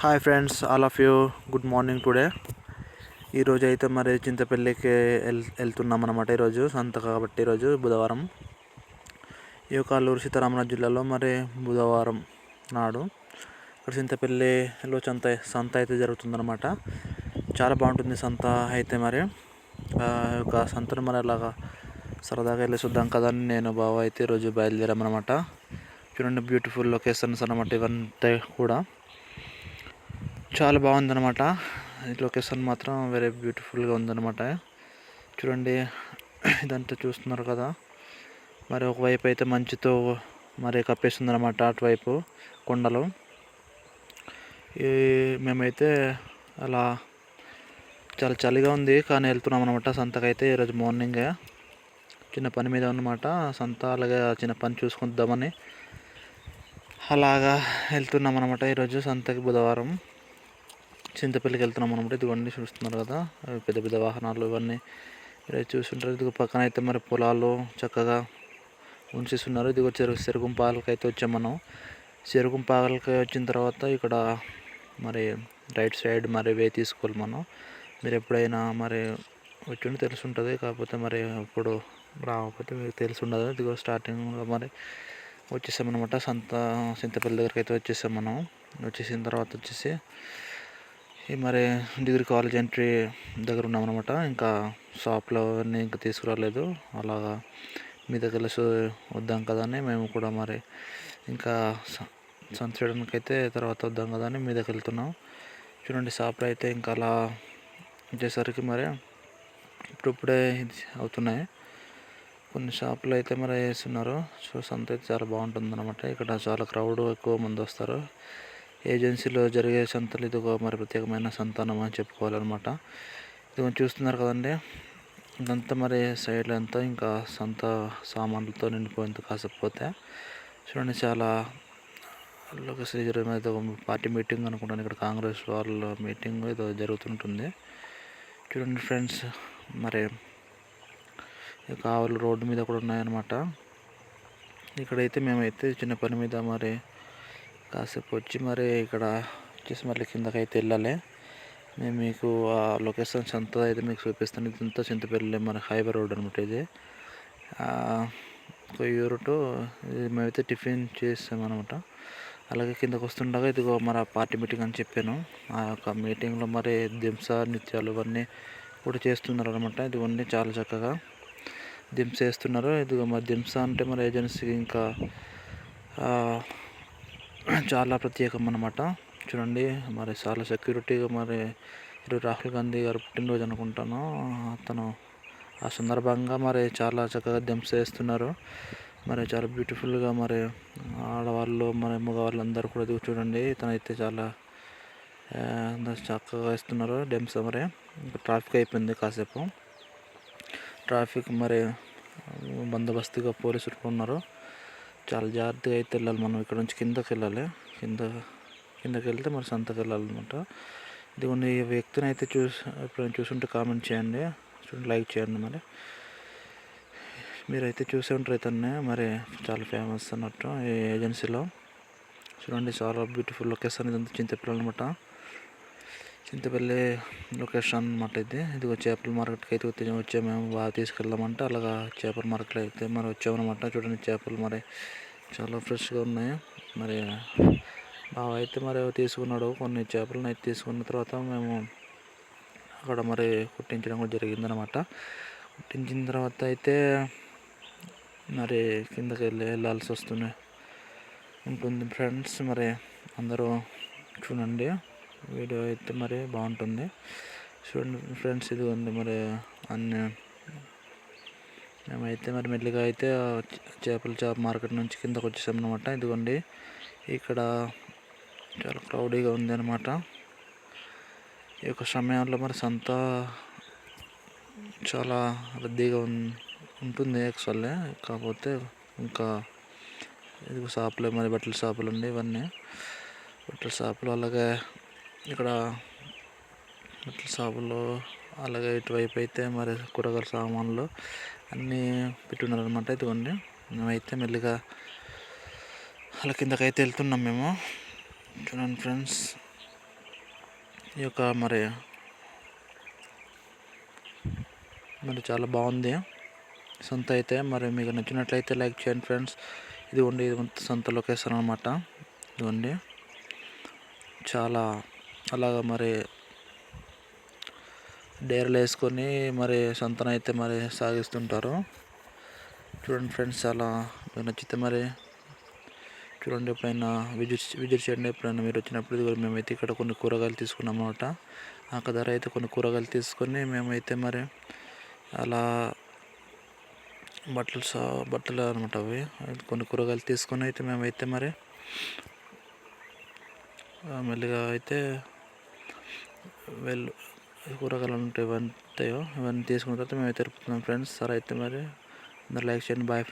Hi friends all of you good morning today ఈరోజు అయితే మరి చింతపల్లికి వెళ్ వెళ్తున్నాం అనమాట ఈరోజు సంత కాబట్టి ఈరోజు బుధవారం. ఈ యొక్క అల్లూరు సీతారామరాజు జిల్లాలో మరి బుధవారం నాడు ఇక్కడ చింతపల్లిలో సంత సంత అయితే జరుగుతుందన్నమాట. చాలా బాగుంటుంది సంత అయితే మరి. ఒక యొక్క సంతను మరి అలాగా సరదాగా వెళ్ళి చూద్దాం కదా అని నేను బావ అయితే ఈరోజు బయలుదేరామన్నమాట. చూడండి బ్యూటిఫుల్ లొకేషన్స్ అనమాట ఇవంతా కూడా. చాలా బాగుందన్నమాట. ఈ లొకేషన్ మాత్రం వెరీ బ్యూటిఫుల్గా ఉందన్నమాట. చూడండి ఇదంతా చూస్తున్నారు కదా. మరి ఒకవైపు అయితే మంచుతో మరి కప్పేస్తుందన్నమాట అటువైపు కొండలు. ఈ మేమైతే అలా చాలా చలిగా ఉంది కానీ వెళ్తున్నాం అనమాట సంతకైతే ఈరోజు మార్నింగే చిన్న పని మీద ఉన్నమాట సంత అలాగే చిన్న పని చూసుకుందామని. అలాగా వెళ్తున్నాం అనమాట ఈరోజు సంతకి బుధవారం. చింతపల్లికి వెళ్తున్నాం అనమాట ఇదిగోండి చూస్తున్నారు కదా. పెద్ద పెద్ద వాహనాలు ఇవన్నీ మీరు చూస్తుంటారు. ఇదిగో పక్కన అయితే మరి పొలాలు చక్కగా ఉంచేస్తున్నారు. ఇదిగో చెరుకు చెరుకుంపాలకి అయితే వచ్చాం మనం. చెరుకుంపాలకి వచ్చిన తర్వాత ఇక్కడ మరి రైట్ సైడ్ మరి వే తీసుకోవాలి మనం. మీరు ఎప్పుడైనా మరి వచ్చి తెలుసుంటుంది. కాకపోతే మరి ఇప్పుడు రాకపోతే మీకు తెలిసి ఉండదు ఇదిగో స్టార్టింగ్లో మరి వచ్చేసామన్నమాట. సంత చింతపల్లి దగ్గరికి అయితే వచ్చేసాం మనం. వచ్చేసిన తర్వాత వచ్చేసి మరి డిగ్రీ కాలేజ్ ఎంట్రీ దగ్గర ఉన్నామన్నమాట ఇంకా షాప్లో అన్నీ ఇంకా తీసుకురాలేదు. అలాగా మీ దగ్గర వద్దాం కదా అని మేము కూడా మరి ఇంకా సంత చేయడానికి అయితే తర్వాత వద్దాం కదా అని మీ దగ్గర వెళ్తున్నాం. చూడండి షాప్లో అయితే ఇంకా అలా వచ్చేసరికి మరి ఇప్పుడిప్పుడే అవుతున్నాయి. కొన్ని షాపులు అయితే మరి వేస్తున్నారు. సో సంత అయితే చాలా బాగుంటుంది అనమాట ఇక్కడ చాలా క్రౌడ్ ఎక్కువ మంది వస్తారు. ఏజెన్సీలో జరిగే సంతలు ఇది ఒక మరి ప్రత్యేకమైన సంతానం అని చెప్పుకోవాలన్నమాట. ఇది చూస్తున్నారు కదండి. ఇదంతా మరి సైడ్లో అంతా ఇంకా సంత సామాన్లతో నిండిపోయింది కాసకపోతే చూడండి చాలా లోకేశ్వరి జరిగిన పార్టీ మీటింగ్ అనుకుంటాను. ఇక్కడ కాంగ్రెస్ వాళ్ళ మీటింగ్ ఏదో జరుగుతుంటుంది. చూడండి ఫ్రెండ్స్ మరి కావాలి రోడ్డు మీద కూడా ఉన్నాయన్నమాట. ఇక్కడైతే మేమైతే చిన్న పని మీద మరి కాసేపు వచ్చి మరి ఇక్కడ వచ్చేసి మళ్ళీ కిందకి అయితే వెళ్ళాలి. నేను మీకు ఆ లొకేషన్స్ అంతా అయితే మీకు చూపిస్తాను. ఇదంతా చింతపల్లి మన హైవే రోడ్ అనమాట ఇది. కొయ్యూరు టు మేమైతే టిఫిన్ చేసామన్నమాట. అలాగే కిందకు వస్తుండగా ఇదిగో మరి పార్టీ మీటింగ్ అని చెప్పాను. ఆ యొక్క మీటింగ్లో మరి దింస నృత్యాలు ఇవన్నీ కూడా చేస్తున్నారు అనమాట ఇదివన్నీ చాలా చక్కగా దింస వేస్తున్నారు. ఇదిగో మరి దింస అంటే మరి ఏజెన్సీకి ఇంకా చాలా ప్రత్యేకం అనమాట చూడండి మరి చాలా సెక్యూరిటీగా మరి ఇరు రాహుల్ గాంధీ గారు పుట్టినరోజు అనుకుంటాను. అతను ఆ సందర్భంగా మరి చాలా చక్కగా దింస వేస్తున్నారు మరి చాలా బ్యూటిఫుల్గా మరి ఆడవాళ్ళు మరి మగవాళ్ళు అందరూ కూడా చూడండి. తనైతే చాలా చక్కగా వేస్తున్నారు డెమ్స్ మరి. ట్రాఫిక్ అయిపోయింది కాసేపు. ట్రాఫిక్ మరి బందోబస్తుగా పోలీసులు ఉన్నారు. చాలా జాగ్రత్తగా అయితే వెళ్ళాలి మనం ఇక్కడ నుంచి కిందకి వెళ్ళాలి. కింద కిందకి వెళ్తే మరి సంతకి వెళ్ళాలన్నమాట. ఇది కొన్ని వ్యక్తిని అయితే చూసి ఎప్పుడైనా చూసుంటే కామెంట్ చేయండి. చూడండి లైక్ చేయండి మరి. మీరైతే చూసే ఉంటారు ఇతన్ని. మరి చాలా ఫేమస్ అన్నట్టు ఈ ఏజెన్సీలో చూడండి చాలా బ్యూటిఫుల్ లొకేషన్ ఇదంతా చింతపిల్లలు అనమాట చింతపల్లి లొకేషన్ అనమాట ఇది. ఇది చేపల మార్కెట్కి అయితే వచ్చి వచ్చే మేము. బాగా తీసుకెళ్దామంటే అలాగా చేపల మార్కెట్లో అయితే మరి వచ్చామన్నమాట. చూడండి చేపలు మరి చాలా ఫ్రెష్గా ఉన్నాయి. మరి బాగా అయితే మరి తీసుకున్నాడు. కొన్ని చేపలను అయితే తీసుకున్న తర్వాత మేము అక్కడ మరి కుట్టించడం కూడా జరిగిందనమాట కుట్టించిన తర్వాత అయితే మరి కిందకి వెళ్ళి వెళ్ళాల్సి వస్తుంది ఉంటుంది ఫ్రెండ్స్. మరి అందరూ చూడండి. వీడియో అయితే మరి బాగుంటుంది. చూడండి ఫ్రెండ్స్ ఇది ఉంది మరి అన్ని. మేమైతే మరి మెల్లిగా అయితే చేపల చేప మార్కెట్ నుంచి కిందకు వచ్చేసాం అనమాట ఇదిగోండి ఇక్కడ చాలా క్రౌడీగా ఉంది అనమాట ఈ యొక్క సమయంలో మరి సంత చాలా రద్దీగా ఉంటుంది యాక్చువల్లీ కాకపోతే ఇంకా ఇది షాపులు మరి బట్టల షాపులు ఉండి ఇవన్నీ. బట్టల షాపులు అలాగే ఇక్కడ బట్టల షాపులో అలాగే ఇటువైపు అయితే మరి కూరగాయల సామాన్లు అన్నీ పెట్టున్నారు అనమాట ఇదిగోండి. మేమైతే మెల్లిగా అలా కిందకైతే వెళ్తున్నాం మేము. చూడండి ఫ్రెండ్స్ ఈ యొక్క మరి మరి చాలా బాగుంది. సంత అయితే మరి మీకు నచ్చినట్లయితే లైక్ చేయండి ఫ్రెండ్స్. ఇదిగోండి ఇది సొంత సంత లొకేషన్ అనమాట ఇదిగోండి చాలా అలాగా మరి డేర్లు వేసుకొని మరి సంతనైతే అయితే మరి సాగిస్తుంటారు. చూడండి ఫ్రెండ్స్ చాలా మీకు నచ్చితే మరి చూడండి ఎప్పుడైనా విజిట్ విజిట్ చేయండి. ఎప్పుడైనా మీరు వచ్చినప్పుడు ఇదిగో మేమైతే ఇక్కడ కొన్ని కూరగాయలు తీసుకున్నాం అనమాట ఆ ధర అయితే కొన్ని కూరగాయలు తీసుకొని మేమైతే మరి అలా బట్టలు సా బట్టలు అనమాట అవి. కొన్ని కూరగాయలు తీసుకొని అయితే మేమైతే మరి మెల్లిగా అయితే వెళ్ళు. కూరగాయలు ఉంటాయి ఇవన్నీ ఉంటాయో ఇవన్నీ తీసుకున్న తర్వాత మేమైతే తిరుపుతున్నాం ఫ్రెండ్స్ సరే అయితే మరి అందరు లైక్ చేయండి. బాయ్